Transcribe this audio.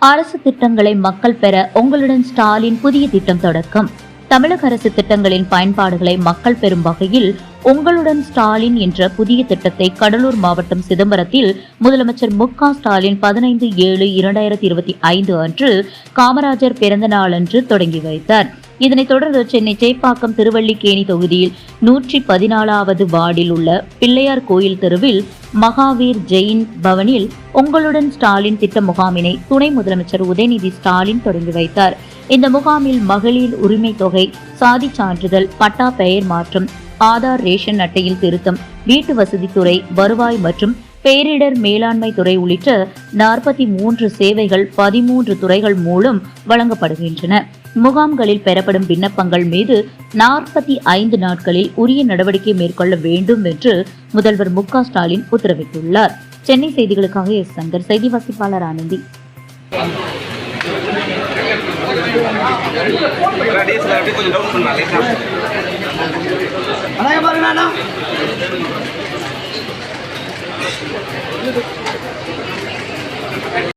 அரசு திட்டங்களை மக்கள் பெற உங்களுடன் ஸ்டாலின் புதிய திட்டம் தொடக்கம். தமிழக அரசு திட்டங்களின் பயன்பாடுகளை மக்கள் பெறும் வகையில் உங்களுடன் ஸ்டாலின் என்ற புதிய திட்டத்தை கடலூர் மாவட்டம் சிதம்பரத்தில் முதலமைச்சர் மு க ஸ்டாலின் பதினைந்து ஏழு இரண்டாயிரத்தி இருபத்தி ஐந்து அன்று காமராஜர் பிறந்த நாளன்று தொடங்கி வைத்தார். இதனைத் தொடர்ந்து சென்னை சேப்பாக்கம் திருவள்ளிக்கேணி தொகுதியில் நூற்றி பதினாலாவது வார்டில் உள்ள பிள்ளையார் கோயில் தெருவில் மகாவீர் ஜெயின் பவனில் உங்களுடன் ஸ்டாலின் திட்ட முகாமினை துணை முதலமைச்சர் உதயநிதி ஸ்டாலின் தொடங்கி வைத்தார். இந்த முகாமில் மகளிர் உரிமை தொகை சாதி சான்றிதழ் பட்டா பெயர் மாற்றம் ஆதார் ரேஷன் அட்டையில் திருத்தம் வீட்டு வசதித்துறை வருவாய் மற்றும் பேரிடர் மேலாண்மை துறை உள்ளிட்ட நாற்பத்தி மூன்று சேவைகள் பதிமூன்று துறைகள் மூலம் வழங்கப்படுகின்றன. முகாம்களில் பெறப்படும் விண்ணப்பங்கள் மீது நாற்பத்தி ஐந்து நாட்களில் உரிய நடவடிக்கை மேற்கொள்ள வேண்டும் என்று முதல்வர் மு ஸ்டாலின் உத்தரவிட்டுள்ளார். சென்னை செய்திகளுக்காக எஸ். சங்கர் செய்தி வாசிப்பாளர் ஆனந்தி.